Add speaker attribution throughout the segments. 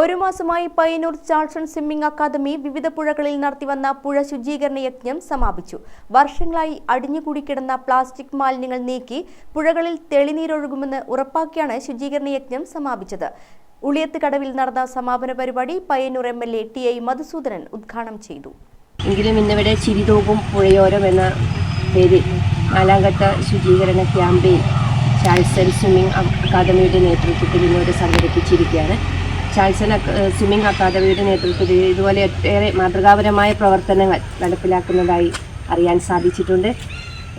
Speaker 1: ഒരു മാസമായി Payyanur Charlson swimming academy വിവിധ പുഴകളിൽ നടത്തിവന്ന പുഴ ശുചീകരണ യജ്ഞം സമാപിച്ചു. വർഷങ്ങളായി അടിഞ്ഞുകൂടിക്കിടന്ന പ്ലാസ്റ്റിക് മാലിന്യങ്ങൾ നീക്കി പുഴകളിൽ തെളിനീരൊഴുകുമെന്ന് ഉറപ്പാക്കിയാണ് ശുചീകരണ യജ്ഞം സമാപിച്ചത്. ഉളിയത്ത് കടവിൽ നടന്ന സമാപന പരിപാടി Payyanur M L A T I Madhusoodanan ഉദ്ഘാടനം ചെയ്തു.
Speaker 2: എങ്കിലും ഇന്നിവിടെ പുഴയോരം എന്ന പേരിൽ നാലാംഘട്ട ശുചീകരണ ക്യാമ്പയിൻ ചാൾസൺ സ്വിമ്മിംഗ് അക്കാദമിയുടെ നേതൃത്വത്തിൽ ഇന്നിവിടെ സംഘടിപ്പിച്ചിരിക്കുകയാണ്. ചാൾസൺ സ്വിമ്മിംഗ് അക്കാദമിയുടെ നേതൃത്വത്തിൽ ഇതുപോലെ ഒട്ടേറെ മാതൃകാപരമായ പ്രവർത്തനങ്ങൾ നടപ്പിലാക്കുന്നതായി അറിയാൻ സാധിച്ചിട്ടുണ്ട്.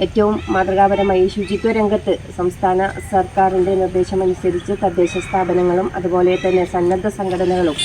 Speaker 2: ഏറ്റവും മാതൃകാപരമായി ശുചിത്വ രംഗത്ത് സംസ്ഥാന സർക്കാരിന്റെ നിർദ്ദേശമനുസരിച്ച് തദ്ദേശ സ്ഥാപനങ്ങളും അതുപോലെ തന്നെ സന്നദ്ധ സംഘടനകളും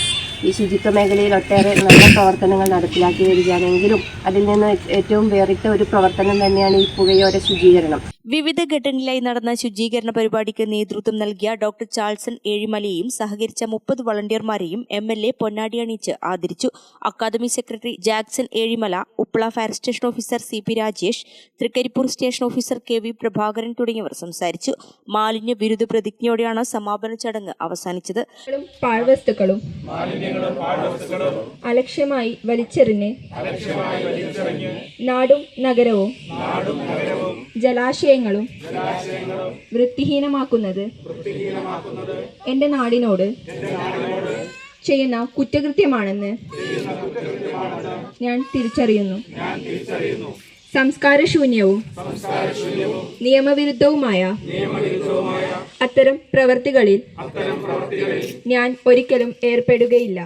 Speaker 2: ഈ ശുചിത്വ മേഖലയിൽ ഒട്ടേറെ നല്ല പ്രവർത്തനങ്ങൾ നടപ്പിലാക്കി വരികയാണെങ്കിലും അതിൽ നിന്ന് ഏറ്റവും വേറിട്ട ഒരു പ്രവർത്തനം തന്നെയാണ് ഈ പുഴയോര ശുചീകരണം.
Speaker 1: വിവിധ ഘട്ടങ്ങളിലായി നടന്ന ശുചീകരണ പരിപാടിക്ക് നേതൃത്വം നൽകിയ ഡോക്ടർ ചാൾസൺ ഏഴിമലയെയും സഹകരിച്ച മുപ്പത് വളണ്ടിയർമാരെയും എം എൽ എ പൊന്നാടി അണിയിച്ച് ആദരിച്ചു. Academy secretary Jackson Ezhimala Uppala fire station officer C P Rajesh Trikaripur station officer K V Prabhakaran തുടങ്ങിയവർ സംസാരിച്ചു. മാലിന്യ ബിരുദ പ്രതിജ്ഞയോടെയാണ് സമാപന ചടങ്ങ് അവസാനിച്ചത്.
Speaker 3: പാഴ്വസ്തുക്കളും അലക്ഷ്യമായി വലിച്ചെറിഞ്ഞ് നാടും നഗരവും ജലാശയങ്ങളും വൃത്തിഹീനമാക്കുന്നത് എന്റെ നാടിനോട് ചെയ്യുന്ന കുറ്റകൃത്യമാണെന്ന് ഞാൻ തിരിച്ചറിയുന്നു. സംസ്കാരശൂന്യവും നിയമവിരുദ്ധവുമായ അത്തരം പ്രവർത്തികളിൽ ഞാൻ ഒരിക്കലും ഏർപ്പെടുകയില്ല.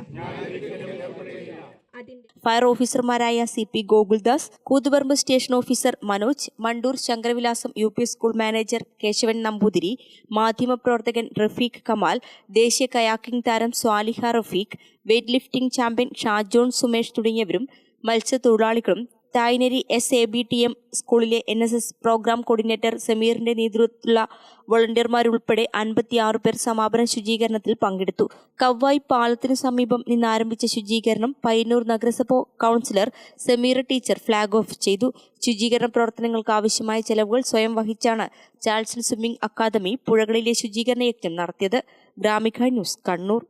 Speaker 1: ഫയർ ഓഫീസർമാരായ C P Gokuldas Koothuparamba station officer Manoj Mandur Sankaravilasam U P school manager Kesavan Namboothiri മാധ്യമപ്രവർത്തകൻ റഫീഖ് കമാൽ ദേശീയ കയാക്കിംഗ് താരം Swaliha Rafeeq weight lifting champion Shajon Sumesh തുടങ്ങിയവരും മത്സ്യത്തൊഴിലാളികളും Thaynari S A B T M സ്കൂളിലെ N S S programme coordinator സമീറിന്റെ നേതൃത്വത്തിലുള്ള വോളണ്ടിയർമാരുൾപ്പെടെ അൻപത്തിയാറ് പേർ സമാപന ശുചീകരണത്തിൽ പങ്കെടുത്തു. കവ്വായി പാലത്തിനു സമീപം നിന്നാരംഭിച്ച ശുചീകരണം പയ്യന്നൂർ നഗരസഭ councillor Sameera teacher flag off ചെയ്തു. ശുചീകരണ പ്രവർത്തനങ്ങൾക്ക് ആവശ്യമായ ചെലവുകൾ സ്വയം വഹിച്ചാണ് ചാൾസൺ സ്വിമ്മിംഗ് അക്കാദമി പുഴകളിലെ ശുചീകരണ യജ്ഞം നടത്തിയത്. ഗ്രാമിക ന്യൂസ് കണ്ണൂർ.